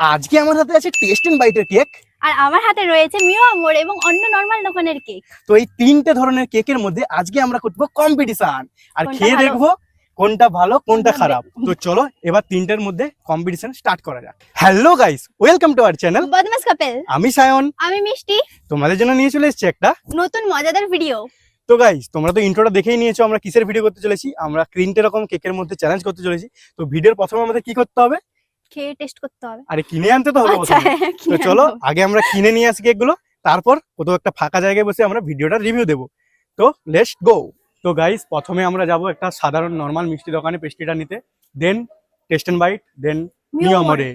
আজকে আমার হাতে আছে টেস্ট এন্ড বাইটের কেক আর আমার হাতে রয়েছে মিও আমর এবং অন্য নর্মাল দোকানের কেক তো এই তিনটে ধরনের কেকের মধ্যে আজকে আমরা করব কম্পিটিশন আর খেয়ে? দেখব কোনটা ভালো কোনটা কোনটা খারাপ। তো চলো এবার তিনটের মধ্যে কম্পিটিশন স্টার্ট করা যাক। Hello guys welcome to our channel Badmash couple. আমি সায়ন। আমি মিষ্টি। তোমাদের জন্য নিয়ে চলে এসেছি একটা। নতুন মজাদার ভিডিও তো গাইস তোমরা তো ইন্ট্রোটা দেখেই নিয়েছো আমরা কিসের ভিডিও করতে চলেছি? আমরা তিনটে রকম কেকের মধ্যে চ্যালেঞ্জ করতে চলেছি। তো ভিডিওর প্রথমে আমাদের কি করতে হবে? খেয়ে টেস্ট করতে হবে। আরে কিনে আনতে তো হবে আচ্ছা তো চলো আগে আমরা কিনে নিয়ে আসি কেকগুলো তারপর কোথাও একটা ফাঁকা জায়গায় বসে আমরা ভিডিওটা রিভিউ দেবো। তো লেটস গো তো গাইস প্রথমে আমরা যাব একটা সাধারণ নর্মাল মিষ্টি দোকানে পেস্ট্রিটা নিতে। দেন টেস্ট এন্ড বাইট দেন। নিয়মরে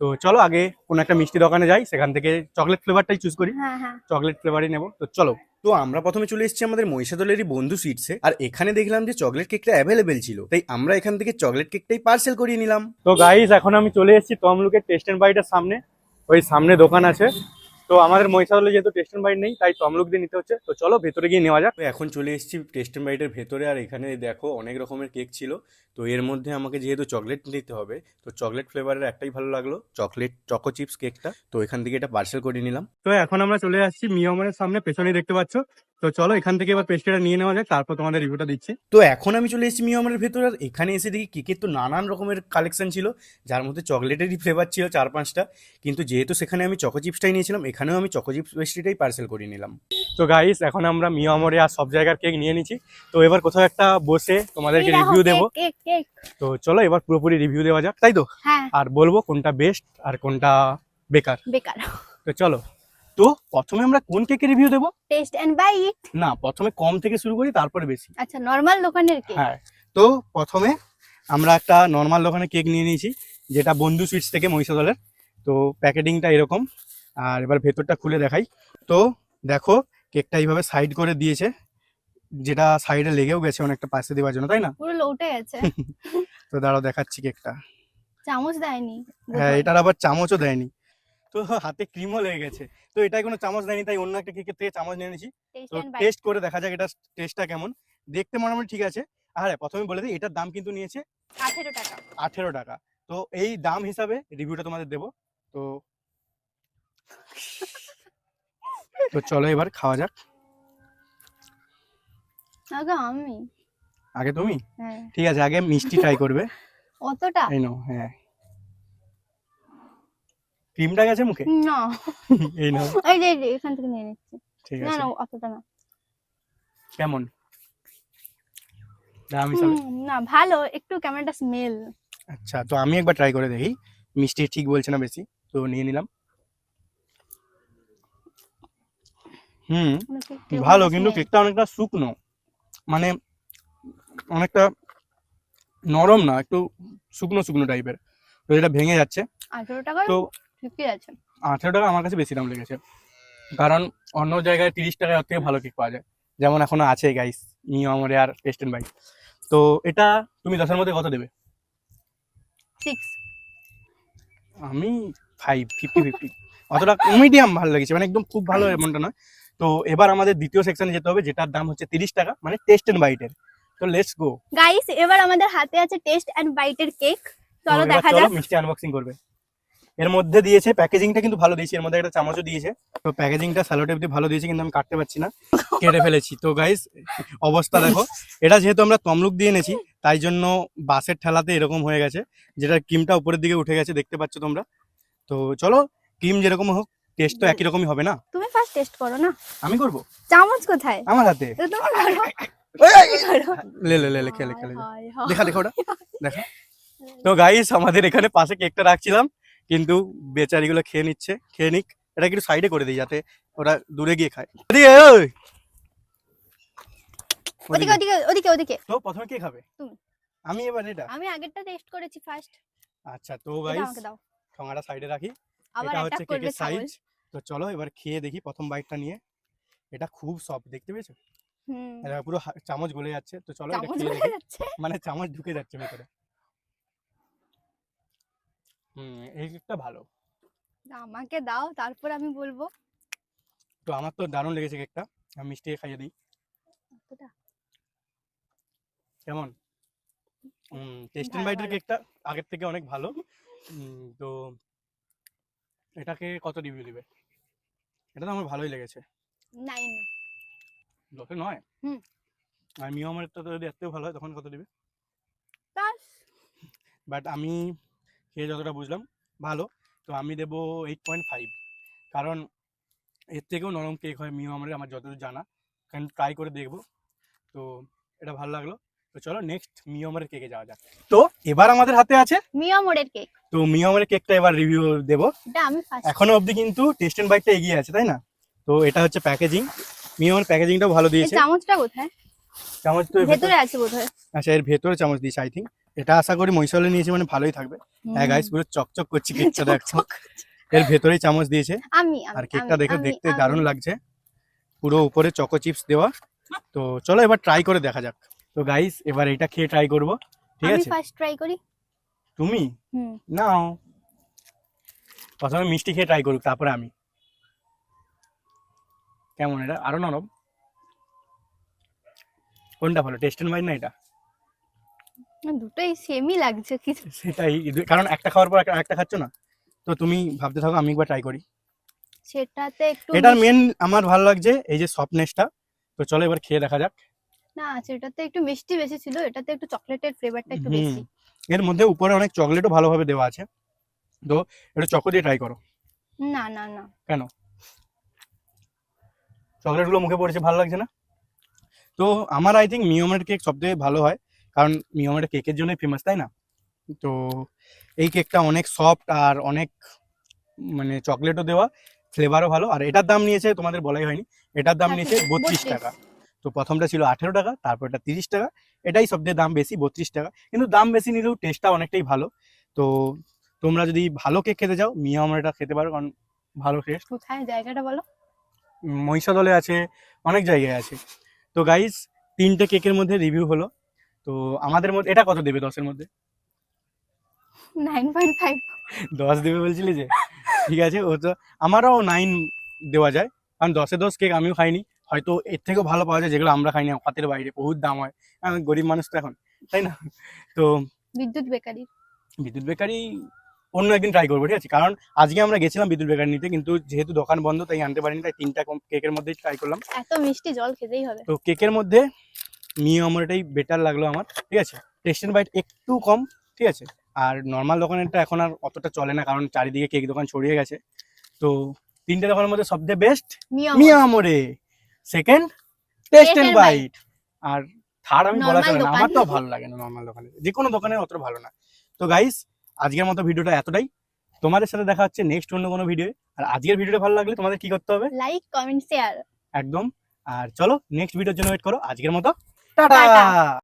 তো চলো আগে কোন একটা মিষ্টি দোকানে যাই সেখান থেকে চকলেট ফ্লেভারটাই চুজ করি। হ্যাঁ হ্যাঁ। চকলেট ফ্লেভারই নেব। তো চলো। তো আমরা প্রথমে চলে এসেছি আমাদের মহিষাদলেরই বন্ধু সুইটসে আর এখানে দেখলাম যে চকলেট কেকটা অ্যাভেলেবেল ছিল। তাই আমরা এখান থেকে চকলেট কেকটাই পার্সেল করিয়ে নিলাম। তো গাইস এখন আমি চলে এসেছি তমলুকের টেস্ট এন্ড বাইটার সামনে। ওই সামনে দোকান আছে। তো আমাদের মহিষাদলে যেহেতু টেস্ট এন্ড বাইট নেই তাই তমলুক দিয়ে নিতে হচ্ছে। তো চলো ভেতরে গিয়ে নেওয়া যাক। এখন চলে এসেছি টেস্ট এন্ড বাইটের ভেতরে আর এখানে দেখো অনেক রকমের কেক ছিল। তো এর মধ্যে আমাকে যেহেতু চকলেট নিতে হবে তো চকলেট ফ্লেভারের একটাই ভালো লাগল চকলেট চকো চিপস কেকটা তো এখান থেকে এটা পার্সেল করে নিলাম। তো এখন আমরা চলে আসছি মিয়মানের সামনে পেছনেই দেখতে পাচ্ছ। তো চলো এখান থেকে এবার পেস্ট্রিটা নিয়ে নেওয়া যাক তারপর তোমাদের রিভিউটা দিচ্ছি। তো এখন আমি চলে এসেছি মিয়মারের ভেতর আর এখানে এসে দেখি কেকের তো নানান রকমের কালেকশন ছিল যার মধ্যে চকলেটেরই ফ্লেভার ছিল চার পাঁচটা। কিন্তু যেহেতু সেখানে আমি চকো চিপসটাই নিয়েছিলাম এখানেও আমি চকো চিপস পেস্ট্রিটাই পার্সেল করে নিলাম। তো গাইস এখন আমরা মিয়ামরে আর সব জায়গার কেক নিয়ে নিচ্ছি। তো এবার কোথাও একটা বসে তোমাদেরকে রিভিউ দেবো। তো চলো এবার পুরোপুরি রিভিউ দেওয়া যাক তাই তো? হ্যাঁ। আর বলব কোনটা বেস্ট আর কোনটা বেকার। বেকার। তো চলো। তো প্রথমে আমরা কোন কেকের রিভিউ দেবো? টেস্ট এন্ড বাইট না প্রথমে কম থেকে শুরু করি তারপরে বেশি। আচ্ছা নর্মাল দোকানের কেক হ্যাঁ তো প্রথমে আমরা একটা নর্মাল দোকানে কেক নিয়ে নিয়েছি যেটা বন্ধু সুইটস থেকে মহিষাদলের তো প্যাকেটিংটা এরকম আর এবার ভেতরটা খুলে দেখাই। তো দেখো কেকটা এইভাবে সাইড করে দিয়েছে যেটা সাইডে লেগেও গেছে অনেকটা পাশে দেওয়ার জন্য তাই না? পুরো লৌটে গেছে। তো দাঁড়াও দেখাচ্ছি কেকটা চামচ দেয়নি। হ্যাঁ এটার আবার চামচও দেয়নি। তো হাতে ক্রিমও লেগে গেছে। তো এটাই কোনো চামচ দেয়নি তাই অন্য একটা কেকের থেকে চামচ নিয়ে নিয়েছি। তো টেস্ট করে দেখা যাক এটা টেস্টটা কেমন। দেখতে মোটামুটি ঠিক আছে। আর হ্যাঁ, প্রথমে বলে দিই এটার দাম কিন্তু নিয়েছে 18 টাকা। আঠেরো টাকা। তো এই দাম হিসাবে রিভিউটা তোমাদের দেবো। তো তো চলো এবার খাওয়া যাক। আগে আমি। আগে তুমি? হ্যাঁ। ঠিক আছে আগে মিষ্টি ট্রাই করবে। অতটা? এই নাও হ্যাঁ। ক্রিমটা গেছে মুখে? না। এই নাও। এই যে এখান থেকে নিয়ে নিচ্ছি। ঠিক আছে না না অতটা না। কেমন? না ভালো। একটু একটা স্মেল আচ্ছা তো আমি একবার ট্রাই করে দেখি। মিষ্টি ঠিক বলছে না বেশি তো নিয়ে নিলাম। হুম ভালো কিন্তু কেকটা অনেকটা শুকনো। মানে অনেকটা নরম না একটু শুকনো শুকনো টাইপের তো এটা ভেঙে যাচ্ছে। তো ঠিকই আছে। আঠেরো টাকা আমার কাছে বেশি দাম লেগেছে। কারণ অন্য জায়গায় তিরিশ টাকায় ওর থেকে ভালো কেক পাওয়া যায়। যেমন এখনও আছে গাইস নিউ আমরে আর টেস্ট এন্ড বাইক তো এটা তুমি দশের মধ্যে কত দেবে? সিক্স আমি ফাইভ ফিফটি ফিফটি অতটা মিডিয়াম ভালো লেগেছে মানে একদম খুব ভালো এমনটা নয়। তো এবার আমাদের দ্বিতীয় সেকশনে যেতে হবে যেটার দাম হচ্ছে তিরিশ টাকা মানে টেস্ট এন্ড বাইটের তো লেটস গো গাইস এবার আমাদের হাতে আছে টেস্ট এন্ড বাইটের কেক চলো দেখা যাক। মিষ্টি আনবক্সিং করবে। এর মধ্যে দিয়েছে প্যাকেজিংটা কিন্তু ভালো দিয়েছে এর মধ্যে একটা চামচও দিয়েছে। তো প্যাকেজিংটা স্যালোটেপ দিয়ে ভালো দিয়েছে কিন্তু আমি কাটতে পারছি না কেটে ফেলেছি। তো গাইস অবস্থা দেখো এটা যেহেতু আমরা তমলুক দিয়ে এনেছি তাই জন্য বাসের ঠেলাতে এরকম হয়ে গেছে যেটা ক্রিমটা উপরের দিকে উঠে গেছে দেখতে পাচ্ছ তোমরা। তো চলো ক্রিম যেরকম হোক টেস্ট তো একই রকমই হবে না? তুমি ফার্স্ট টেস্ট করো না? আমি করব? চামচ কোথায়? আমার হাতে। তো তুমি করো। করো। লে লে লে খেলে খেলে। দেখা দেখা ওটা। দেখা। তো গাইস আমাদের এখানে পাশে কেকটা রাখছিলাম। কিন্তু বেচারিগুলো খেয়ে নিচ্ছে খেয়ে নিক। এটা একটু সাইডে করে দিই যাতে ওরা দূরে গিয়ে খায়। ওদিকে ওদিকে। ওদিকে। তো প্রথমে কে খাবে? তুমি। আমি এবার এটা। আমি আগেরটা টেস্ট করেছি ফার্স্ট আচ্ছা তো গাইস ঠোঙাটা সাইডে রাখি। এটা হচ্ছে কেকের সাইজ তো চলো এবার খেয়ে দেখি প্রথম বাইটটা নিয়ে। এটা খুব সফট দেখতে পেয়েছ? হুম। এটা পুরো চামচ গলে যাচ্ছে। তো চলো এটা খেয়ে দেখি। মানে চামচ ঢুকে যাচ্ছে ভেতরে। হুম এই কেকটা ভালো। আমাকে দাও তারপর আমি বলব। তো আমার তো দারুণ লেগেছে কেকটা আমি মিষ্টি খাইয়ে দিই? কেমন? টেস্ট বাইটের কেকটা আগের থেকে অনেক ভালো। তো এটাকে কত রিভিউ দিবে? এটা তো আমার ভালোই লেগেছে। নাইন দশে নয়? হুম। আর মিও আমার তো যদি এত ভালো হয় তখন কত দিবে? বাট আমি খেয়ে যতটা বুঝলাম ভালো। তো আমি দেবো এইট পয়েন্ট ফাইভ কারণ এর থেকেও নরম কেক হয় মিও আমার আমার যতদূর জানা। কারণ ট্রাই করে দেখব। তো এটা ভালো লাগল। তো চলো নেক্সট মিও আমারের কেকে যাওয়া যাক। তো এবার আমাদের হাতে আছে মিয়া মোড়ের কেক তো মিও আমারের কেকটা এবার রিভিউ দেবো। এটা আমি ফার্স্ট এখনও অবধি কিন্তু টেস্ট এন্ড বাইটটা এগিয়ে আছে তাই না? তো এটা হচ্ছে প্যাকেজিং মিও আমার প্যাকেজিংটাও ভালো দিয়েছে। চামচটা কোথায়? চামচ তো ভেতরে আছে বোধহয়। আচ্ছা এর ভেতরে চামচ দিয়েছে আই থিঙ্ক এটা আশা করি মহিষালে নিয়েছে মানে ভালোই থাকবে। হ্যাঁ গাইস পুরো চকচক করছে কেকটা দেখো। চকচক। এর ভেতরেই চামচ দিয়েছে। আমি আর কেকটা দেখে দেখতে। দারুণ লাগছে। পুরো উপরে চকো চিপস দেওয়া। তো চলো এবার ট্রাই করে দেখা যাক। তো গাইস এবার এটা খেয়ে ট্রাই করব। ঠিক আছে? আমি ফার্স্ট ট্রাই করি। তুমি? হুম। নাও। প্রথমে মিষ্টি খেয়ে ট্রাই করুক তারপরে আমি। কেমন এটা? আরও নরম। কোনটা ভালো? টেস্ট এন্ড না এটা? দুটোই সেমই লাগছে কিছু। সেটাই কারণ একটা খাওয়ার পর একটা- খাচ্ছ না? তো তুমি ভাবতে থাকো আমি একবার ট্রাই করি। সেটাতে একটু এটার মেন আমার ভালো লাগছে এই যে সফটনেসটা তো চলো এবার খেয়ে দেখা যাক। না সেটাতে একটু মিষ্টি বেশি ছিল এটাতে একটু চকলেটের ফ্লেভারটা একটু বেশি। এর মধ্যে উপরে অনেক চকলেটও ভালোভাবে দেওয়া আছে। তো এটা চকো দিয়ে ট্রাই করো। না না না। কেন? চকলেটগুলো মুখে পড়েছে ভালো লাগছে না? তো আমার আই থিঙ্ক মিওমের কেক সবথেকে ভালো হয়। কারণ মিওমের কেকের জন্যই ফেমাস তাই না? তো এই কেকটা অনেক সফট আর অনেক মানে চকলেটও দেওয়া ফ্লেভারও ভালো। আর এটার দাম নিয়েছে তোমাদের বলাই হয়নি এটার দাম নিয়েছে বত্রিশ টাকা। তো প্রথমটা ছিল আঠেরো টাকা তারপর এটা তিরিশ টাকা। এটাই সবচেয়ে দাম বেশি বত্রিশ টাকা। কিন্তু দাম বেশি নিলেও টেস্টটা অনেকটাই ভালো। তো তোমরা যদি ভালো কেক খেতে চাও মিয়া আমরা এটা খেতে পারো কারণ ভালো টেস্ট কোথায়? জায়গাটা বলো। মহিষাদলে আছে অনেক জায়গায় আছে। তো গাইস তিনটে কেকের মধ্যে রিভিউ হলো। তো আমাদের মধ্যে এটা কত দেবে দশের মধ্যে? নাইন পয়েন্ট ফাইভ দশ দেবে বলছিলি যে? ঠিক আছে ও তো আমারও নাইন দেওয়া যায়। কারণ দশে দশ কেক আমিও খাইনি। হয়তো এর থেকেও ভালো পাওয়া যায় যেগুলো আমরা খাইনি হাতের বাইরে বহুত দাম হয়। আমি গরিব মানুষ তো এখন তাই না? তো বিদ্যুৎ বেকারি। বিদ্যুৎ বেকারি অন্য একদিন ট্রাই করব ঠিক আছে? কারণ আজকে আমরা গেছিলাম বিদ্যুৎ বেকারি নিতে কিন্তু যেহেতু দোকান বন্ধ তাই আনতে পারিনি তাই তিনটা কেকের মধ্যেই ট্রাই করলাম। এত মিষ্টি জল খেতেই হবে। তো কেকের মধ্যে মিও আমার এটাই বেটার লাগল আমার ঠিক আছে? টেস্ট বাইট একটু কম ঠিক আছে? আর নর্মাল দোকানেরটা এখন আর অতটা চলে না কারণ চারিদিকে কেক দোকান ছড়িয়ে গেছে। তো তিনটে দোকানের মধ্যে সবচেয়ে বেস্ট মিয়া আমরে সেকেন্ড টেস্ট এন্ড বাইট আর থার্ড আমি বলা চলে না আমার তো ভালো লাগে না নর্মাল দোকানে। যে কোনো দোকানে অত ভালো না। তো গাইস আজকের মতো ভিডিওটা এতটাই। তোমাদের সাথে দেখা হচ্ছে নেক্সট অন্য কোনো ভিডিও আর আজকের ভিডিওটা ভালো লাগলে তোমাদের কি করতে হবে? লাইক কমেন্ট শেয়ার একদম। আর চলো নেক্সট ভিডিওর জন্য ওয়েট করো। আজকের মতো 大大